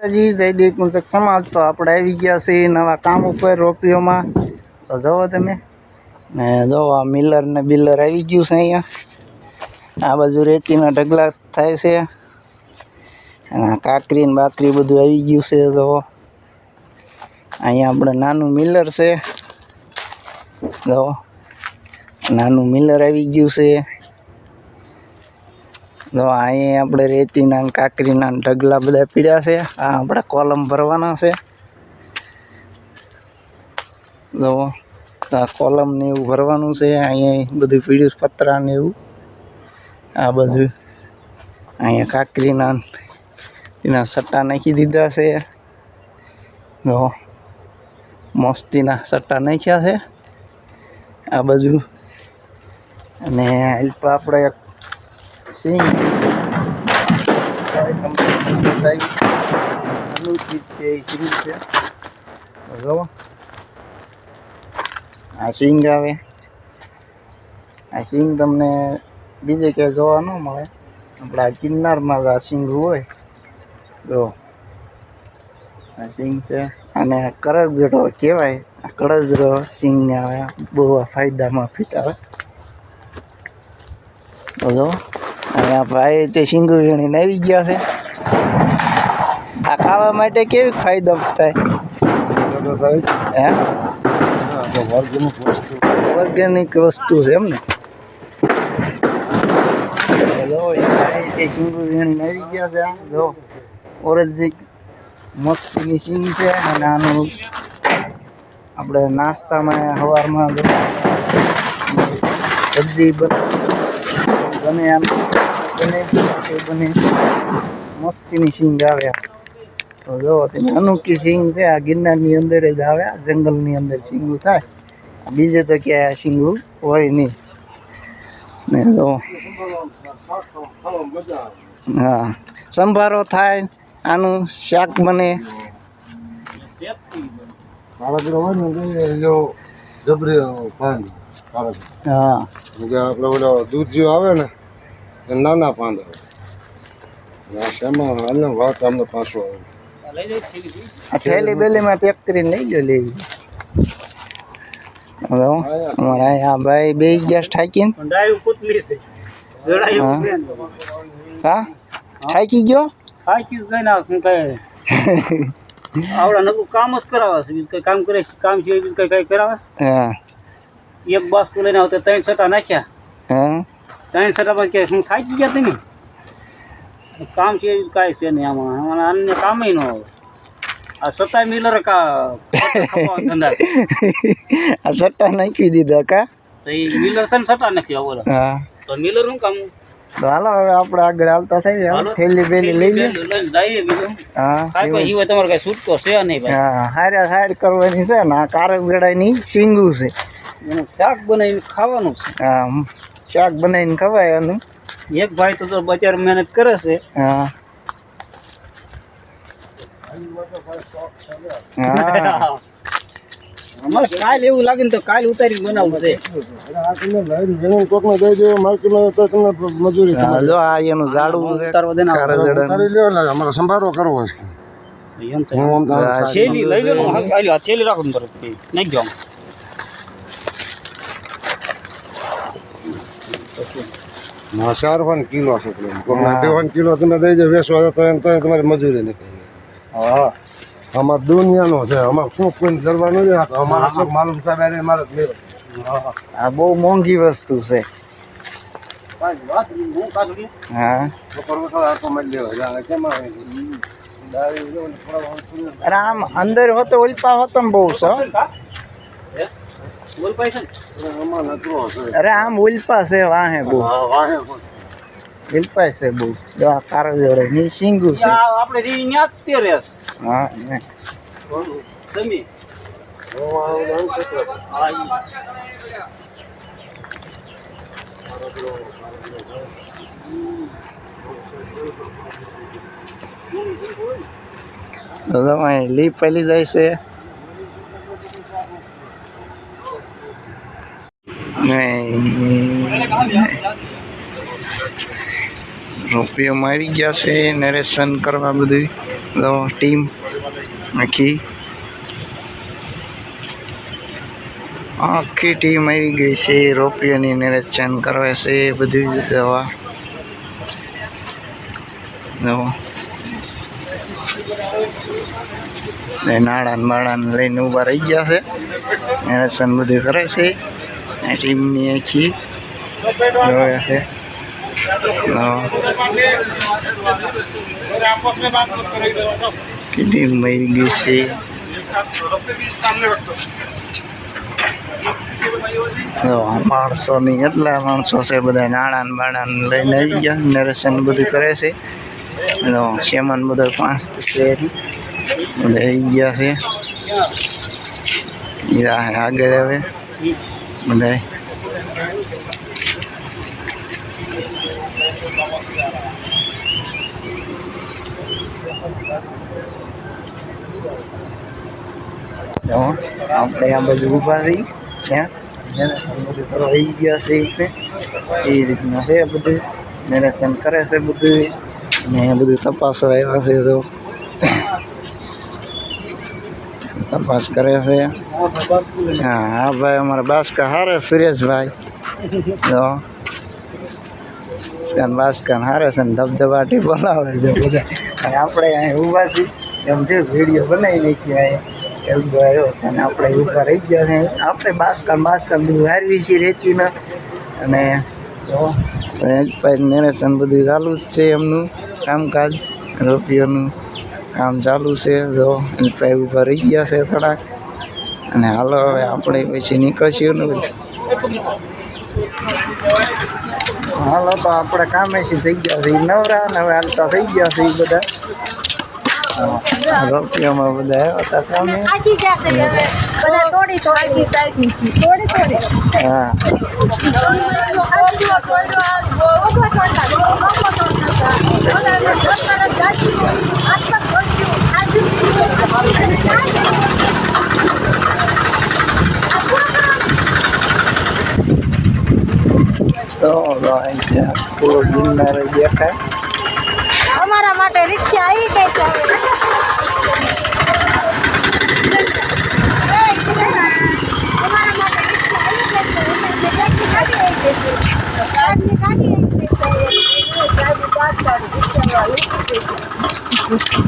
માતાજી, જય દેવ કુંજક સમાજ. તો આપણે આવી ગયા છીએ નવા કામ ઉપર, રોપીઓમાં. તો જુઓ તમે. ને જોવો, આ મિલર ને બિલર આવી ગયું છે અહીંયા. આ બાજુ રેતીના ઢગલા થાય છે. અને કાકરી ને બાકરી બધું આવી ગયું છે જુઓ અહીંયા આપણે નાનું મિલર છે. જુઓ નાનું મિલર આવી ગયું છે. જો અહીંયા આપણે રેતીના કાકરીના ઢગલા બધા પીડ્યા છે. આ આપણે કોલમ ભરવાના છે. તો આ કોલમ ને એવું ભરવાનું છે. અહીંયા બધું પીડ્યું પતરા ને એવું. આ બધું અહીંયા કાકરીના એના સટ્ટા નાખી દીધા છે. તો મસ્તીના સટ્ટા નાખ્યા છે. આ બાજુ અને આપણે સિંગ આ સિંગ આવે. આ સિંગ તમને બીજે ક્યાંય જોવા ન મળે. આપણા કિન્નારમાં આ સિંગ હોય. જો. આ સિંગ છે. અને કરજડો કહેવાય. આ કરજડો સિંગ આવે બહુ ફાયદામાં ફીટ આવે જો ભાઈ તે શીંગુ વીણીને આવી ગયા છે. આ ખાવા માટે કેવી ફાયદો થાય? હે? ઓર્ગેનિક વસ્તુ છે એમ ને? તે સિંગુ વીણીને આવી ગયા છે. જો ઓરેન્જ મસ્તીની સિંગ છે અને આનું આપણે નાસ્તામાં સવારમાં સબ્જી બને આમ. બને એ બને. મસ્તીની સિંગ આવ્યા તો જો અનોખી સિંગ છે. આ ગિરનારની અંદર જ આવ્યા જંગલની અંદર સિંગું થાય. બીજે તો ક્યાંય આ સિંગું હોય નહીં. ને જો. હા. સંભારો થાય આનું શાક બને. હા. આપણે દૂધ જેવું આવે ને નાના પાંદ આવે અને આ શેમાં? હાલને વાત અમને પાછો આવે. આ થેલી બેલીમાં પેક કરીને લઈ ગયો લેવી. અમારા અહીંયા ભાઈ બે ગેસ ઠાકીને હા. ઠાકી ગયો? થાકી જ જાય ને આ શું કહે? આવડા નકરું કામ જ કરાવે છે. બીજું કઈ કામ કરે કામ સિવાય બીજું કઈ કઈ કરાવશે એક બાસ્કુ લઈને આવતા ત્રણ છટા નાખ્યા. હા. ત્રણ સટામાં કે શું થાકી ગયા તમે? કામ છે બીજું કાંઈ છે નહીં આમાં. આમાં અન્ય કામે ન આવે આ સત્તા મિલર કા ધંધા આ સટ્ટા નાખી દીધા કા? તો એ મિલર છે ને સટા નાખ્યા બોલો. હા. તો મિલર શું કામ? તો હાલો હવે આપણે આગળ આવતા થઈ થેલી બેલી લઈ લઈએ હા. કાંઈ સિવાય તમારે કઈ છૂટકો છે નહીં ભાઈ. હા હારે હાર કરવાની છે ને આ કારક ગળાની શીંગું છે. એનું શાક બનાવીને ખાવાનું છે. હા શાક બનાવીને ખવાય એનું એક ભાઈ તો જો બચાર મહેનત કરે છે. હા. અમારે કાલ એવું લાગે ને તો કાલ ઉતારી બનાવવું છે. કોકને દઈ દે માર્કેટમાં તો તમને મજૂરી જો આ એનું ઝાડવું છે અમારે સંભારો કરવો છે. હું લઈ લો રાખો ને. નાખી ના ચાર ફોન કિલો છે પેલો. કોકને અઢી કિલો તમે દઈ દે વેચવા તો એમ તો તમારી મજૂરી નીકળી હા આમાં દુનિયાનો છે આમાં શું કોઈ જરવાનું છે અમારે શું માલુમ સાહેબ અરે મારે જ લેવો. આ બહુ મોંઘી વસ્તુ છે કાંઈ વાત નહીં, હું કાઢું લે. હા બપોર વખત આટો મારી લેવો એટલે આ કેમ આવે? દારૂ જો ને થોડા વાળું અરે આમ અંદર હોતો ઉલ્પા હોતો ને બહુ છે અરે આમ ઉલ્પા છે વાહે બહુ. ઉલ્પા છે બહુ દવા કારો જોડે ની સિંગુ છે આપણે જે ન્યા તે રહેશે. હા ને. તમે. તમે લીપ પેલી જાય છે રૂપિયોમાં આવી ગયા છે નરેશન કરવા બધું. ટીમ આખી. આખી ટીમ આવી ગઈ છે, રોપિયોની નિરીક્ષણ કરે છે, બધું દવા. નાણાં બાળાને લઈને ઊભા રહી ગયા છે નિરીક્ષણ બધું કરે છે. આ নিয়েছি આખી જોવે છે গেছে માણસો ની એટલા માણસો છે બધા નાણાં ને ને લઈને આવી ગયા નરેશન બધું કરે છે શેમાન બધા પાંચ બધા આવી ગયા છે બધા તો આપણે આ બાજુ ઊભા રહી ત્યાં બધું કરવા આવી ગયા છે એ રીતના છે બધું નિરીક્ષણ કરે છે બધું ને બધું તપાસવા આવ્યા છે તો તપાસ કરે છે. હા હા ભાઈ, અમારા બાસકા હારે સુરેશભાઈ. તો બાસ્કાન હારે છે ને ધબધબાટી બોલાવે છે બધા. આપણે અહીં ઊભા છીએ. એમ જે વીડિયો બનાવી નાખી અહીંયા એવું આવ્યો છે અને આપણે ઊભા રહી ગયા છે. આપણે બાસકાન બાસકાન બધું હારવી છીએ રેતીના અને ભાઈ નેરેશન બધું ચાલુ જ છે એમનું કામકાજ, રૂપિયાનું. કામ ચાલુ છે જો ભાઈ ઊભા રહી ગયા છે થોડાક. અને હાલો હવે આપણે પછી નીકળશું ને હાલો તો આપણે કામે થઈ ગયા છે નવરા ને હવે હાલતા થઈ ગયા છે એ બધા. રોપિયામાં બધા હતા કામે. હા તો તો અહીં છે પૂરો ગિરનાર દેખાય અમારા માટે રિક્ષા આવી ગઈ છે Thank અમારા માટે રિક્ષા આવી ગઈ છે. ગાડી ગાડી આવી ગઈ છે. ગાડી બાદ ગાડી રિક્ષાવાળી આવી ગઈ છે.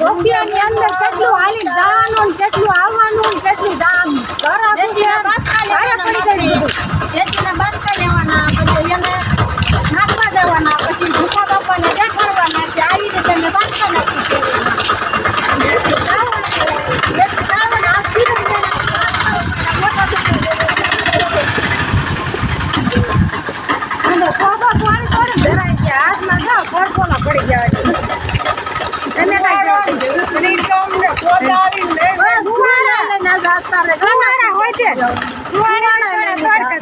રૂપિયાની અંદર કેટલું હાલી જવાનું ને કેટલું આવવાનું ને કેટલું દામ ઘર ભારે પડી ગયું જેતીના બાસકા લેવાના પછી એને નાખવા જવાના પછી ભૂખા બાપાને દેખાડવાના કે આવી રીતે મેં બાસકા નાખી છે હાથમાં જાઓ ફરફોલા પડી ગયા એને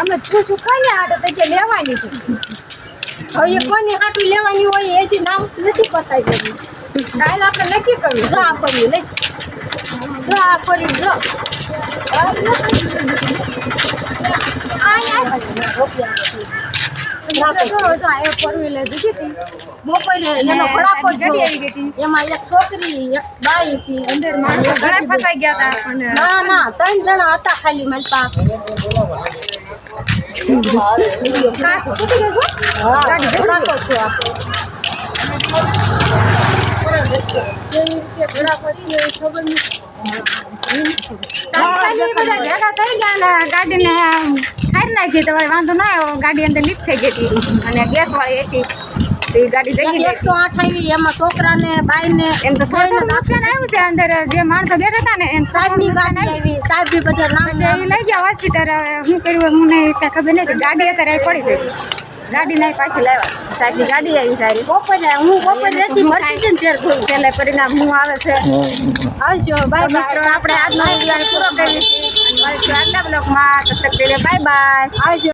અમે શું શું કઈ હાટે તો લેવાની છે. હવે એ કોની હાટું લેવાની હોય એથી નામ નથી પતાવી દેવું કાલે આપણે નક્કી કર્યું જો આ પડ્યું લઈ. જો આ પડ્યું જો. એમાં એક છોકરી એક બાઈ હતી અંદર ના ના ત્રણ જણા હતા ખાલી મારી પાસે. ગાડીને ખાઈ નાખી તમારે વાંધો ના આવ્યો ગાડી અંદર લીક થઈ હતી અને ગેસ વાળી હતી એ ગાડી જઈ ગઈ એકસો આઠ આવી એમાં છોકરાને બાઈને એમ તો નુકસાન આવ્યું છે અંદર જે માણસો બેઠા હતા ને એમ સાહેબની ગાડી આવી સાહેબ બી બધા નામ પછી એ લઈ ગયા હોસ્પિટલ શું કર્યું મને કાંઈ ખબર નથી. ગાડી અત્યારે પડી ગઈ. ગાડી નહીં પાછી લાવ્યા. સાહેબની ગાડી આવી સારી. બપોરે હું બપોરે રહેતી ને ત્યારે. છેલ્લે પરિણામ હું આવે છે. આવજો બાય બાય આપણે આજનો પૂરો કરીએ છીએ. આગલા બ્લોગમાં તબ તક બાય બાય આવજો.